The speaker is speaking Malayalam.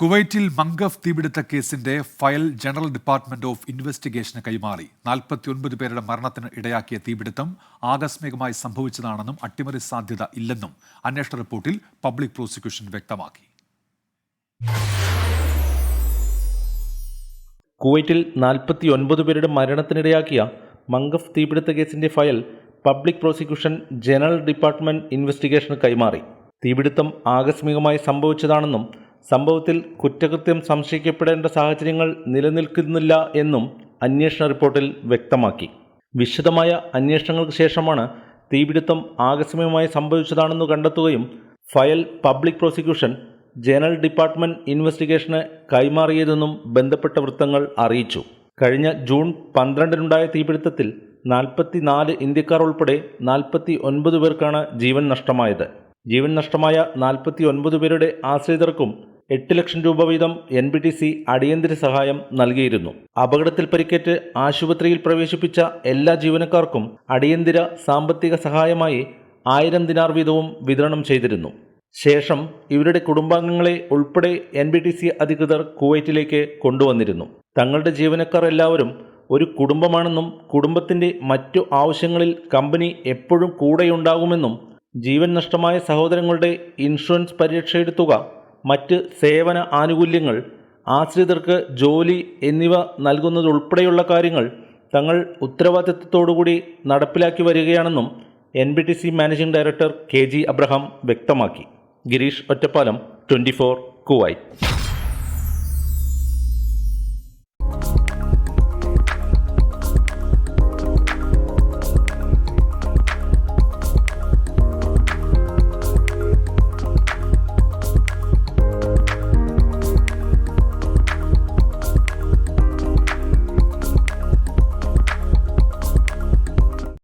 കുവൈറ്റിൽ മംഗഫ് തീപിടുത്ത കേസിന്റെ ഫയൽ ജനറൽ ഡിപ്പാർട്ട്മെന്റ് ഓഫ് ഇൻവെസ്റ്റിഗേഷന് കൈമാറി. നാൽപ്പത്തിയൊൻപത് പേരുടെ മരണത്തിന് ഇടയാക്കിയ തീപിടുത്തം ആകസ്മികമായി സംഭവിച്ചതാണെന്നും അട്ടിമറി സാധ്യത ഇല്ലെന്നും അന്വേഷണ റിപ്പോർട്ടിൽ പബ്ലിക് പ്രോസിക്യൂഷൻ വ്യക്തമാക്കി. കുവൈറ്റിൽ നാൽപ്പത്തി ഒൻപത് പേരുടെ മരണത്തിനിടയാക്കിയ മംഗഫ് തീപിടുത്ത കേസിന്റെ file public prosecution general department ഇൻവെസ്റ്റിഗേഷന് കൈമാറി. തീപിടുത്തം ആകസ്മികമായി സംഭവിച്ചതാണെന്നും സംഭവത്തിൽ കുറ്റകൃത്യം സംശയിക്കപ്പെടേണ്ട സാഹചര്യങ്ങൾ നിലനിൽക്കുന്നില്ല എന്നും അന്വേഷണ റിപ്പോർട്ടിൽ വ്യക്തമാക്കി. വിശദമായ അന്വേഷണങ്ങൾക്ക് ശേഷമാണ് തീപിടുത്തം ആകസ്മികമായി സംഭവിച്ചതാണെന്ന് കണ്ടെത്തുകയും file public prosecution general department ഇൻവെസ്റ്റിഗേഷന് കൈമാറിയതെന്നും ബന്ധപ്പെട്ട വൃത്തങ്ങൾ അറിയിച്ചു. കഴിഞ്ഞ ജൂൺ പന്ത്രണ്ടിനുണ്ടായ തീപിടുത്തത്തിൽ നാൽപ്പത്തിനാല് ഇന്ത്യക്കാർ ഉൾപ്പെടെ നാൽപ്പത്തി ഒൻപത് പേർക്കാണ് ജീവൻ നഷ്ടമായത്. ജീവൻ നഷ്ടമായ നാൽപ്പത്തി ഒൻപത് പേരുടെ ആശ്രിതർക്കും എട്ട് ലക്ഷം രൂപ വീതം എൻ ബി ടി സി അടിയന്തര സഹായം നൽകിയിരുന്നു. അപകടത്തിൽ പരിക്കേറ്റ് ആശുപത്രിയിൽ പ്രവേശിപ്പിച്ച എല്ലാ ജീവനക്കാർക്കും അടിയന്തര സാമ്പത്തിക സഹായമായി ആയിരം ദിനാർ വീതവും വിതരണം ചെയ്തിരുന്നു. ശേഷം ഇവരുടെ കുടുംബാംഗങ്ങളെ ഉൾപ്പെടെ എൻ ബി ടി സി അധികൃതർ കുവൈറ്റിലേക്ക് കൊണ്ടുവന്നിരുന്നു. തങ്ങളുടെ ജീവനക്കാർ എല്ലാവരും ഒരു കുടുംബമാണെന്നും കുടുംബത്തിന്റെ മറ്റു ആവശ്യങ്ങളിൽ കമ്പനി എപ്പോഴും കൂടെയുണ്ടാകുമെന്നും ജീവൻ നഷ്ടമായ സഹോദരങ്ങളുടെ ഇൻഷുറൻസ് പരിരക്ഷയുടെ തുക മറ്റ് സേവന ആനുകൂല്യങ്ങൾ ആശ്രിതർക്ക് ജോലി എന്നിവ നൽകുന്നതുൾപ്പെടെയുള്ള കാര്യങ്ങൾ തങ്ങൾ ഉത്തരവാദിത്തത്തോടുകൂടി നടപ്പിലാക്കി വരികയാണെന്നും N B T C managing director K G Abraham വ്യക്തമാക്കി. Girish Ottapalam twenty four Kuwait.